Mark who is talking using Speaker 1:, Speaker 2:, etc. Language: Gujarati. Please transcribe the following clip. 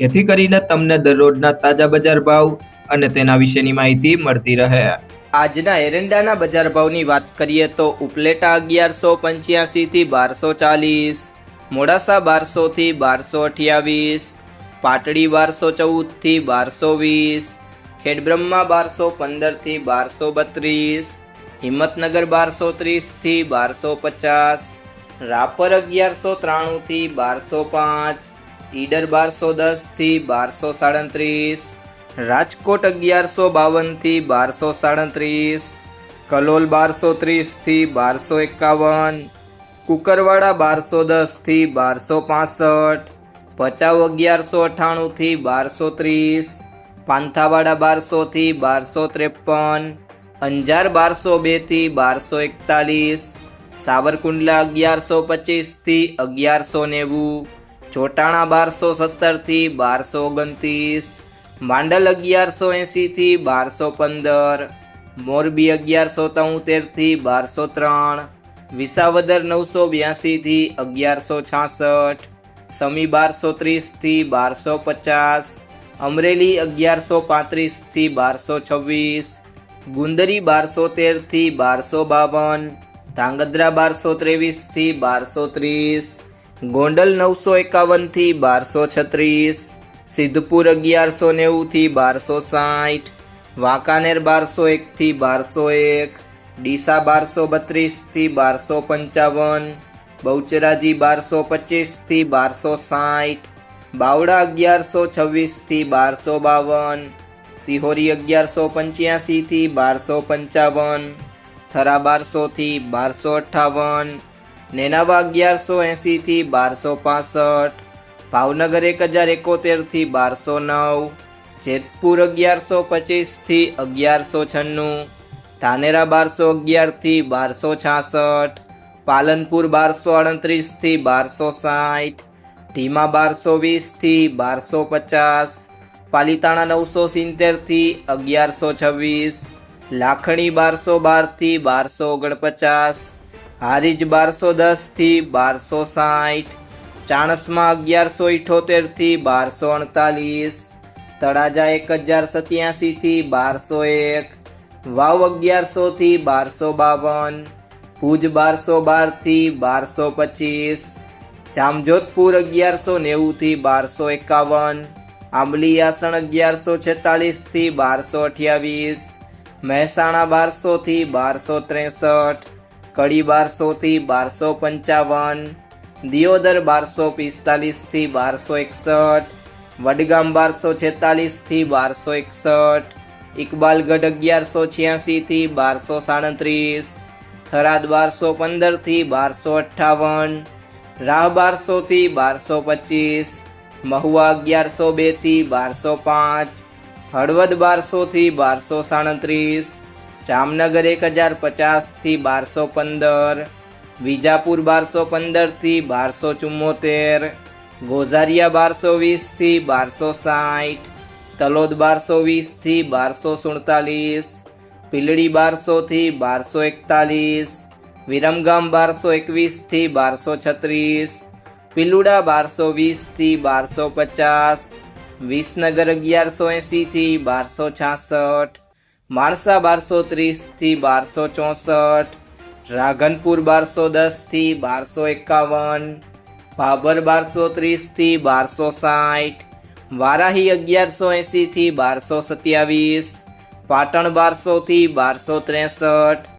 Speaker 1: જેથી કરીને તમને દરરોજના તાજા બજાર ભાવ અને તેના વિશેની માહિતી મળતી રહે. આજના એરંડાના બજાર ભાવની વાત કરીએ તો ઉપલેટા અગિયારસો પંચ્યાસીથી બારસો ચાલીસ, મોડાસા બારસોથી બારસો અઠ્યાવીસ, પાટડી બારસો ચૌદથી બારસો વીસ, ખેડબ્રહ્મા બારસો પંદરથી બારસો બત્રીસ, હિંમતનગર બારસો ત્રીસથી બારસો પચાસ, રાપર અગિયારસો ત્રાણુંથી બારસો પાંચ ઈડર બારસો દસથી બારસો સાડત્રીસ, રાજકોટ અગિયારસો બાવનથી બારસો સાડત્રીસ, કલોલ બારસો ત્રીસથી બારસો એકાવન, કુકરવાડા બારસો દસથી બારસો પાસઠ ભચાઉ અગિયારસો અઠ્ઠાણું થી બારસો ત્રીસ, પાંથાવાડા બારસો થી બારસો ત્રેપન, અંજાર બારસો બેથી બારસો એકતાલીસ, સાવરકુંડલા અગિયારસો પચીસથી અગિયારસો નેવું ચોટાણા બારસો સત્તરથી બારસો ઓગણત્રીસ માંડલ અગિયારસો એંસીથી બારસો પંદર, મોરબી અગિયારસો તોતેરથી બારસો ત્રણ, વિસાવદર નવસો બ્યાસીથી અગિયારસો છાસઠ, સમી બારસો ત્રીસથી બારસો પચાસ, અમરેલી અગિયારસો પાંત્રીસથી બારસો છવ્વીસ, ગુંદરી બારસો તેરથી બારસો બાવન, ધાંગધ્રા બારસો ત્રેવીસથી બારસો ત્રીસ ગોંડલ નવસો એકાવનથી બારસો છત્રીસ, સિદ્ધપુર અગિયારસો નેવુંથી બારસો સાઠ, વાંકાનેર બારસો એકથી બારસો એક, ડીસા બારસો બત્રીસથી બારસો પંચાવન, બહુચરાજી બારસો પચીસથી બારસો સાઠ, બાવડા અગિયારસો છવ્વીસથી બારસો બાવન, સિહોરી અગિયારસો પંચ્યાસીથી બારસો પંચાવન, થરા બારસોથી બારસો અઠ્ઠાવન નેનાવા અગિયારસો એંસીથી બારસો પાસઠ, ભાવનગર એક હજાર એકોતેરથી બારસો નવ, જેતપુર અગિયારસો પચીસથી અગિયારસો છન્નું, ધાનેરા બારસો અગિયારથી બારસો છાસઠ, પાલનપુર બારસો અડત્રીસથી બારસો સાઠ, ઢીમા બારસો વીસથી બારસો પચાસ, પાલીતાણા નવસો સિત્તેરથી અગિયારસો છવ્વીસ, લાખણી બારસો બારથી બારસો ઓગણપચાસ હારીજ બારસો દસથી બારસો સાઠ, ચાણસમાં અગિયારસો ઇઠોતેરથી બારસો અડતાલીસ, તળાજા એક હજાર સત્યાસીથી બારસો એક, વાવ અગિયારસોથી બારસો બાવન, ભુજ બારસો બારથી બારસો પચીસ, જામજોધપુર અગિયારસો નેવુંથી બારસો એકાવન, આંબલી આસણ અગિયારસો છેતાલીસથી બારસો અઠ્યાવીસ, મહેસાણા બારસોથી બારસો ત્રેસઠ કડી બારસોથી બારસો પંચાવન, દિયોદર બારસો પિસ્તાલીસથી બારસો એકસઠ, વડગામ બારસો છેતાલીસથી બારસો એકસઠ ઇકબાલગઢ અગિયારસો છ્યાસીથી બારસો સાડત્રીસ, થરાદ બારસો પંદરથી બારસો અઠ્ઠાવન, રાહ બારસોથી બારસો પચીસ, મહુવા અગિયારસો બેથી બારસો પાંચ, હળવદ બારસોથી બારસો સાડત્રીસ જામનગર એક હજાર પચાસથી બારસો પંદર, વિજાપુર બારસો પંદરથી બારસો ચુમ્મોતેર, ગોઝારિયા બારસો વીસથી બારસો સાઠ તલોદ બારસો વીસથી બારસો સુડતાલીસ, પીલડી બારસોથી બારસો એકતાલીસ, વિરમગામ બારસો એકવીસથી બારસો છત્રીસ, પિલુડા બારસો વીસથી બારસો પચાસ, વિસનગર અગિયારસો એંસીથી બારસો છાસઠ માણસા બારસો ત્રીસથી બારસો ચોસઠ, રાઘનપુર બારસો દસથી બારસો એકાવન, ભાભર બારસો ત્રીસથી બારસો સાઠ, વારાહી અગિયારસો એંસીથી બારસો સત્યાવીસ, પાટણ બારસોથી બારસો ત્રેસઠ